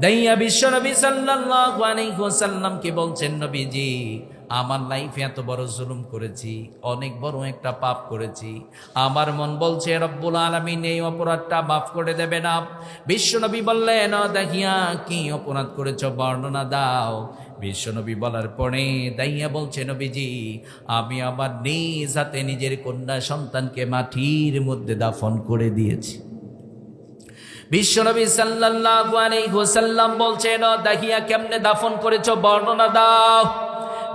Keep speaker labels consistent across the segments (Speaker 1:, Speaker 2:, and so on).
Speaker 1: দাইয়া বিশ্ব নবী সাল্লাল্লাহু আলাইহি ওয়াসাল্লামকে বলছেন, নবীজি, আমার লাইফে এত বড় জুলুম করেছি, অনেক বড় একটা পাপ করেছি। আমার মন বলছে, রব্বুল আলামিন, এই অপরাধটা মাফ করে দেবে না। বিশ্বনবী বললেন, "ও দেখিয়া কি অপরাধ করেছ? বর্ণনা দাও। বিশ্বনবী বলার পরে দাইয়া বলছে, নবীজি, আমি আমার নিজ হাতে নিজের কন্যা সন্তানকে মাটির মধ্যে দাফন করে দিয়েছি। বিশ্বনবী সাল্লাল্লাহু আলাইহি ওয়াসাল্লাম বলছেন "ও দেখিয়া কেমনে দাফন করেছ? বর্ণনা দাও।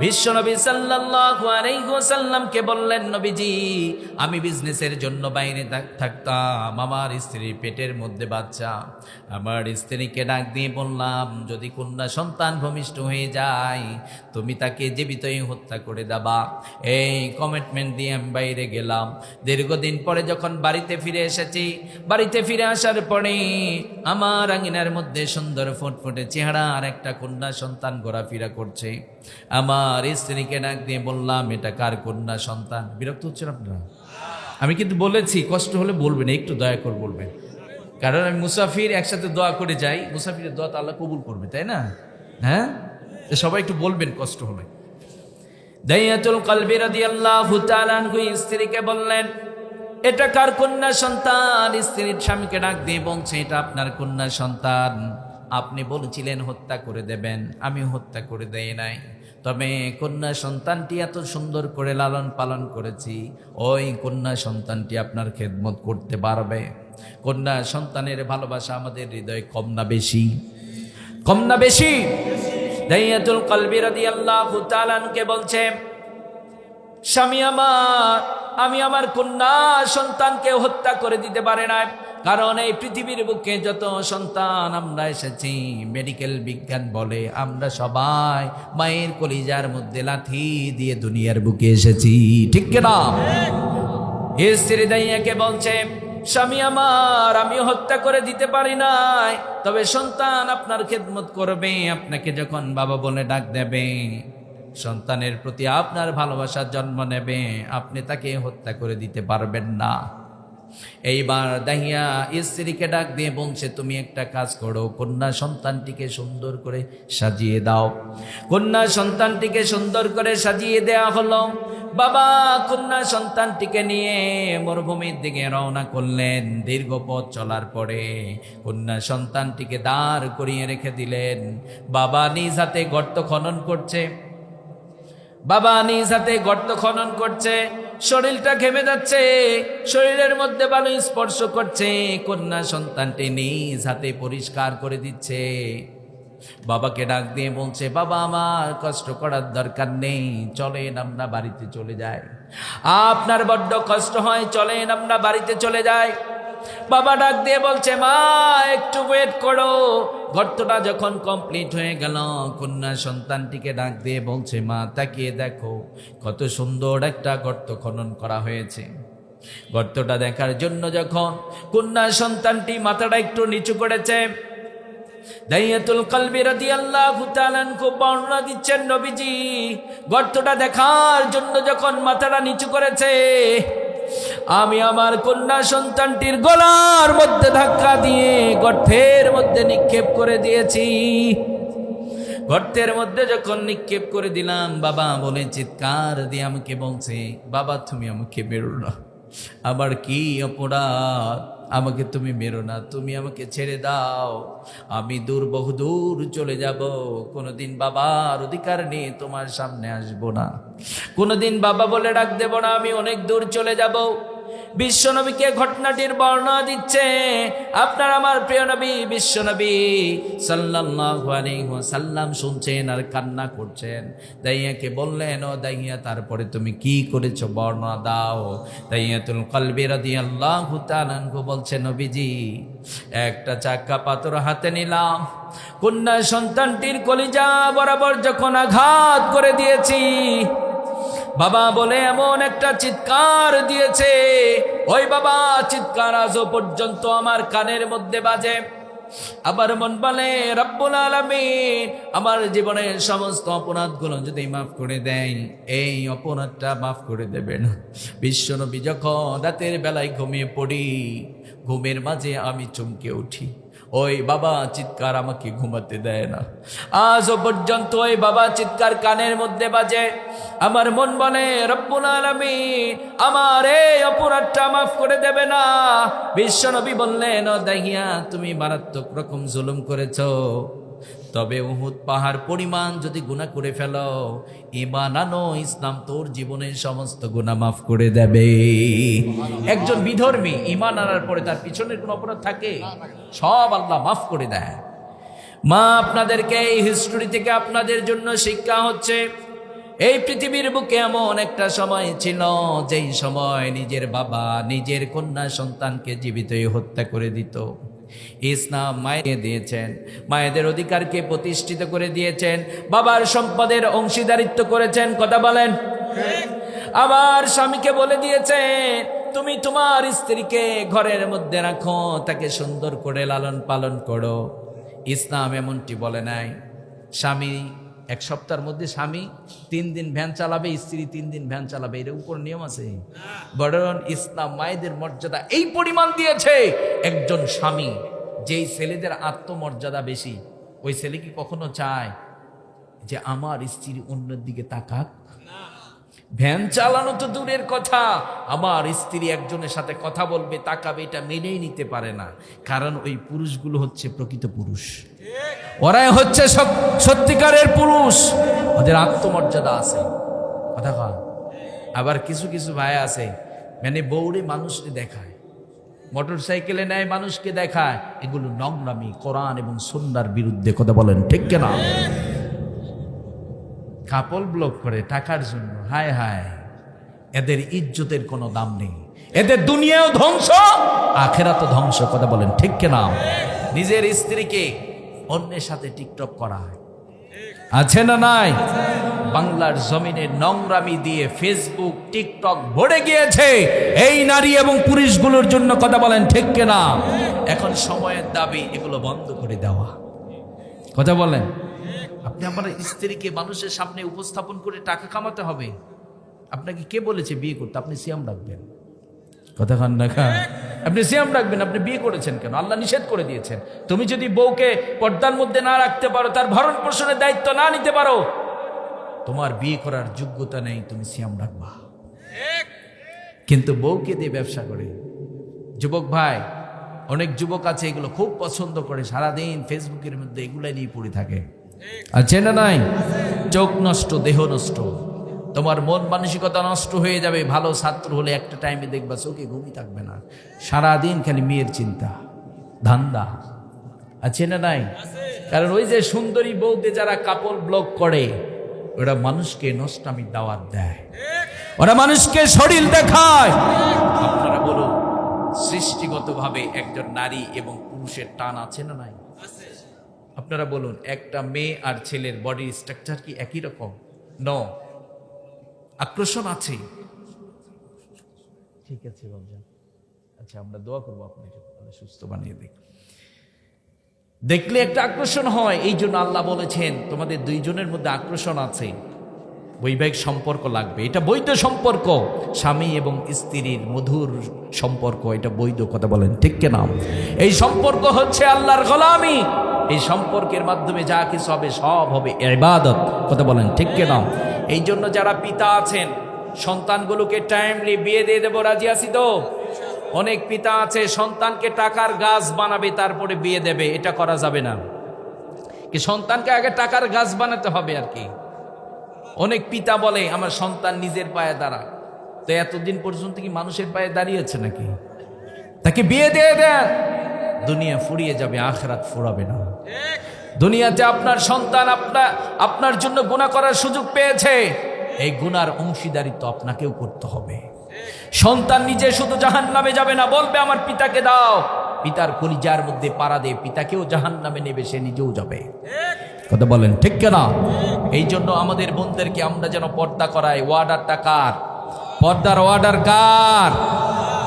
Speaker 1: বিশ্বনবী সাল্লাল্লাহু আলাইহি বললেন, নবীজি, আমি বিজনেসের জন্য বাইরে থাক- থাকতাম। আমার স্ত্রীর পেটের মধ্যে বাচ্চা। আমার স্ত্রীকে ডাক দিয়ে বললাম, যদি কন্যা সন্তান ভূমিষ্ঠ হয়ে যায়, তুমি তাকে জীবিতই হত্যা করে দাবা। এই কমিটমেন্ট দিয়ে আমি বাইরে গেলাম। দীর্ঘদিন পরে যখন বাড়িতে ফিরে এসেছি, বাড়িতে ফিরে আসার পরে আমার আঙিনার মধ্যে সুন্দর ফুটফুটে চেহারা আর একটা কন্যা সন্তান ঘোরাফেরা করছে। আমার স্ত্রীকে ডাক দিয়ে বললাম, এটা কার কন্যা সন্তান? বিরক্ত হচ্ছেন আপনারা? আমি কিন্তু বলেছি, কষ্ট হলে বলবেন, একটু দয়া করে বলবেন। কারণ আমি মুসাফির একসাথে দোয়া করে যাই, মুসাফিরের দোয়া তো আল্লাহ কবুল করবে, তাই না? হ্যাঁ? সবাই একটু বলবেন কষ্ট হলে। দাইয়াতুল কলবি রাদিয়াল্লাহু তাআলা স্ত্রীকে বললেন, এটা কার কন্যা সন্তান? স্ত্রীর স্বামীকে ডাক দিয়ে বলছে, এটা আপনার কন্যা সন্তান। আপনি বলেছিলেন হত্যা করে দেবেন, আমি হত্যা করে দেই নাই। তবে কন্যা সন্তানটি এত সুন্দর করে লালন পালন করেছি, ওই কন্যা সন্তানটি আপনার খেদমত করতে পারবে। কন্যা সন্তানের ভালোবাসা আমাদের হৃদয়ে কম না বেশি। কম না বেশি। আনকে বলছে স্বামী আমার, আমি আমার কন্যা সন্তানকে হত্যা করে দিতে পারে না কারণ এই পৃথিবীর বুকে যত সন্তান আমরা এসেছি মেডিকেল বিজ্ঞান বলে আমরা সবাই মায়ের কলিজার মধ্যে লাথি দিয়ে দুনিয়ার বুকে এসেছি। ঠিক না? স্ত্রী দাইয়াকে বলছে, স্বামী আমার আমি হত্যা করে দিতে পারি নাই। তবে সন্তান আপনার খেদমত করবে, আপনাকে যখন বাবা বলে ডাক দেবে সন্তানের প্রতি আপনার ভালোবাসার জন্ম নেবে, আপনি তাকে হত্যা করে দিতে পারবেন না। এইবার দাহিয়া স্ত্রীকে ডাক দিয়ে বলছে, তুমি একটা কাজ করো, কন্যা সন্তানটিকে সুন্দর করে সাজিয়ে দাও। কন্যা সন্তানটিকে সুন্দর করে সাজিয়ে দেয়া হলো। বাবা কন্যা সন্তানটিকে নিয়ে মরুভূমির দিকে রওনা করলেন। দীর্ঘ পথ চলার পরে কন্যা সন্তানটিকে দাঁড় করিয়ে রেখে দিলেন। বাবা নিজ হাতে গর্ত খনন করছে। বাবা নিজ হাতে গর্ত খনন করছে, শরীরটা ঘেমে যাচ্ছে, শরীরের মধ্যে বালু স্পর্শ করছে, কন্যা সন্তানটি নিজ হাতে পরিষ্কার করে দিচ্ছে। বাবাকে ডাক দিয়ে বলছে, বাবা, আমার কষ্ট করার দরকার নেই, চলেন আমরা বাড়িতে চলে যাই। আপনার বড্ড কষ্ট হয়, চলেন আমরা বাড়িতে চলে যাই। বাবা ডাক দিয়ে বলছে, মা, একটু ওয়েট করো। গর্তটা যখন কমপ্লিট হয়ে গেল, কন্যা সন্তানটিকে ডাক দিয়ে বলছে, মা, তাকিয়ে দেখো কত সুন্দর একটা গর্ত খনন করা হয়েছে। গর্তটা দেখার জন্য যখন কন্যা সন্তানটি মাথাটা একটু নিচু করেছে খুব দিচ্ছেন নবীজি, গর্তটা দেখার জন্য যখন মাথাটা নিচু করেছে আমি আমার কন্যা সন্তানটির গলার মধ্যে ধাক্কা দিয়ে গর্তের মধ্যে নিক্ষেপ করে দিয়েছি। গর্তের মধ্যে যখন নিক্ষেপ করে দিলাম, বাবা বলে, চিৎকার দিয়ে আমাকে বলছে, বাবা, তুমি আমাকে বেরো না। আমার কি অপরাধ? আমাকে তুমি মেরো না। তুমি আমাকে ছেড়ে দাও। আমি দূর বহু দূর চলে যাব। কোনোদিন বাবার অধিকার নিয়ে তোমার সামনে আসব না। কোনোদিন বাবা বলে, ডাক দেব না, আমি অনেক দূর চলে যাব। বিশ্বনবীকে ঘটনাটির বর্ণনা দিচ্ছে। আপনার আমার প্রিয় নবী, বিশ্বনবী সাল্লাম শুনছেন আর কান্না করছেন। দাইয়াকে বললেন, ও দাইয়া, তারপরে তুমি কি করেছ? বর্ণনা দাও। দাইয়াতুল কলবি রাদিয়াল্লাহু তাআলা আনহু বলছে, নবীজি, একটা চাক্কা পাথর হাতে নিলাম। কন্যা সন্তানটির কলিজা বরাবর যখন আঘাত করে দিয়েছি বাবা বলে এমন একটা চিৎকার দিয়েছে। ওই বাবা, চিৎকার আজও পর্যন্ত আমার কানের মধ্যে বাজে। আবার মন বলে, রব্বুল আলামিন, আমার জীবনের সমস্ত অপরাধগুলো যদি মাফ করে দেয় এই অপরাধটা মাফ করে দেবেন। বিশ্বনবী যখন রাতের বেলায় ঘুমিয়ে পড়ি, ঘুমের মাঝে আমি চমকে উঠি। ওই বাবা চিৎকার আমাকে ঘুমাতে দেয় না। আজও পর্যন্ত ওই বাবা চিৎকার কানের মধ্যে বাজে। আমার মন বলে, রব্বুল আমি আমার এই অপরাধটা মাফ করে দেবে না। বিশ্বনবী বললেন দেখিয়া তুমি মারাত্মক রকম জুলুম করেছ। তবে উহুদ পাহাড় পরিমাণ যদি গুণা করে ফেলো ইমান আনো, ইসলাম তোর জীবনের সমস্ত গুণা মাফ করে দেবে। একজন বিধর্মী ইমান আনার পরে তার পিছনের কোনো অপরাধ থাকে? সব আল্লাহ মাফ করে দেয়। মা, আপনাদেরকে এই হিস্টোরি থেকে আপনাদের জন্য শিক্ষা হচ্ছে, এই পৃথিবীর বুকে এমন একটা সময় ছিল, যেই সময় নিজের বাবা নিজের কন্যা সন্তানকে জীবিতই হত্যা করে দিত। ইসলাম মায়ে দিয়েছেন। মায়েদের অধিকারকে প্রতিষ্ঠিত করে দিয়েছেন। বাবার সম্পদের অংশীদারিত্ব করেছেন। কথা বলেন। আবার স্বামীকে বলে দিয়েছেন, তুমি তোমার স্ত্রীকে ঘরের মধ্যে রাখো, তাকে সুন্দর করে লালন পালন করো। ইসলাম এমনটি বলে নাই। স্বামী এক সপ্তাহের মধ্যে স্বামী তিন দিন ভ্যান চালাবে, স্ত্রী তিন দিন ভ্যান চালাবে, এর উপর নিয়ম আছে। বরং ইসলাম মায়েদের মর্যাদা এই পরিমাণ দিয়েছে, একজন স্বামী যেই ছেলেদের আত্মমর্যাদা বেশি, ওই ছেলে কি কখনো চায় যে আমার স্ত্রী অন্যের দিকে তাকাক? ভ্যান চালানো তো দূরের কথা, আমার স্ত্রী একজনের সাথে কথা বলবে, তাকাবে, এটা মেনেই নিতে পারে না। কারণ ওই পুরুষগুলো হচ্ছে প্রকৃত পুরুষ। ওরাই হচ্ছে সত্যিকারের পুরুষ। ওদের আত্মমর্যাদা আছে। কথা কন আবার কিছু কিছু ভাই আছে মানে বৌরে মানুষকে দেখায় মোটর সাইকেলে নেয়, মানুষকে দেখায়। এগুলো নোংরামি কোরআন এবং সন্ন্যার বিরুদ্ধে কথা বলেন, ঠিক না কাপল ব্লক করে টাকার জন্য, হায় হায়, এদের ইজ্জতের কোনো দাম নেই। এদের দুনিয়াও ধ্বংস আখেরা তো ধ্বংস, কথা বলেন, ঠিক না নিজের স্ত্রীকে অন্যের সাথে টিকটক করা হয়। আছে না নাই? বাংলার জমিনে নোংরামি দিয়ে ফেসবুক, টিকটক ভরে গিয়েছে। এই নারী এবং পুরুষগুলোর জন্য কথা বলেন ঠিক না এখন সময়ের দাবি, এগুলো বন্ধ করে দেওয়া। কথা বলেন। আপনি আমার স্ত্রীকে মানুষের সামনে উপস্থাপন করে টাকা কামাতে হবে। আপনাকে কে বলেছে বিয়ে করতে? আপনি সিয়াম রাখবেন কথা খান না আপনি সিয়াম রাখবেন, আপনি বিয়ে করেছেন কেন? আল্লাহ নিষেধ করে দিয়েছেন। তুমি যদি বউকে পর্দার মধ্যে না রাখতে পারো, তার ভরণ পোষণের দায়িত্ব না নিতে পারো, তোমার বিয়ে করার যোগ্যতা নেই, তুমি সিয়াম রাখবা। কিন্তু বউকে দিয়ে ব্যবসা করে? যুবক ভাই, অনেক যুবক আছে, এগুলো খুব পছন্দ করে, সারাদিন ফেসবুকের মধ্যে এগুলো নিয়ে পড়ে থাকে। আছে না নাই? চোখ নষ্ট, দেহ নষ্ট। তোমার মন মানসিকতা নষ্ট হয়ে যাবে, ভালো ছাত্র হলে একটা টাইমে দেখবা চোখে ঘুমই থাকবে না। সারাদিন খালি মেয়ের চিন্তা, ধান্দা। আছে না নাই? কারণ ওই যে সুন্দরী বউতে যারা কাপড় ব্লক করে, ওরা মানুষকে নষ্টামি দাওয়াত দেয়। ওরা মানুষকে শরীর দেখায়। আপনারা বলুন সৃষ্টিগতভাবে একজন নারী এবং পুরুষের টান আছে না নাই? আপনারা বলুন, একটা মেয়ে আর ছেলের বডি স্ট্রাকচার কি একই রকম? ন আকর্ষণ আছে ঠিক আছে, রমজান। আচ্ছা আমরা দোয়া করব আপনাকে সুস্থ বানিয়ে দিই দেখলে একটা আকর্ষণ হয়, এই জন্য আল্লাহ বলেছেন, তোমাদের দুইজনের মধ্যে আকর্ষণ আছে। বৈবাহিক সম্পর্ক লাগবে। এটা বৈধ সম্পর্ক। স্বামী এবং স্ত্রীর মধুর সম্পর্ক, এটা বৈধ কথা বলেন, ঠিক নাম এই সম্পর্ক হচ্ছে আল্লাহর গোলামি। এই সম্পর্কের মাধ্যমে যা কিছু হবে, সব হবে ইবাদত। কথা বলেন, ঠিক নাম এই জন্য যারা পিতা আছেন, সন্তানগুলোকে টাইমলি বিয়ে দিয়ে দেবো, রাজি আছি তো? অনেক পিতা আছে, সন্তানকে টাকার গাছ বানাবে, তারপরে বিয়ে দেবে, এটা করা যাবে না। কি সন্তানকে আগে টাকার গাছ বানাতে হবে আর কি? অনেক পিতা বলে, আমার সন্তান নিজের পায়ে দাঁড়া তো এতদিন পর্যন্ত কি মানুষের পায়ে দাঁড়িয়েছে নাকি? তাকে বিয়ে দিয়ে দেন। দুনিয়া ফুরিয়ে যাবে, আখরাত ফুরাবে না। দুনিয়াতে আপনার সন্তান আপনার আপনার জন্য গুণা করার সুযোগ পেয়েছে। এই গুনার অংশীদারিত্ব আপনাকেও করতে হবে। সন্তান নিজে শুধু জাহান নামে যাবে না, বলবে, আমার পিতাকে দাও। পিতার কলিজার মধ্যে পাড়া দিয়ে পিতাকেও জাহান নামে নেবে, সে নিজেও যাবে। কথা বলেন, ঠিক কেনা? এই জন্য আমাদের বোনদেরকে আমরা যেন পর্দা করাই। ওয়ার্ডারটা কার? পর্দার ওয়ার্ডার কার?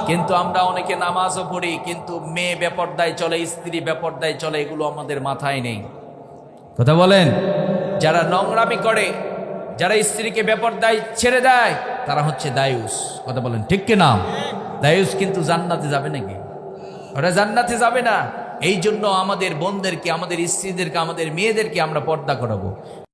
Speaker 1: কিন্তু আমরা অনেকে নামাজও পড়ি, কিন্তু মেয়ে বেপর্দায় চলে, স্ত্রী বেপর্দায় চলে, এগুলো আমাদের মাথায় নেই। কথা বলেন? যারা নোংরামি করে, যারা স্ত্রীকে বেপর্দায় ছেড়ে দেয়, তারা হচ্ছে দায়ুস। কথা বলেন, ঠিক কি নাম দায়ুস কিন্তু জান্নাতে যাবে নাকি? ওরা জান্নাতে যাবে না। এই জন্য আমাদের বোনদেরকে, আমাদের স্ত্রীদেরকে, আমাদের মেয়েদেরকে আমরা পর্দা করাবো।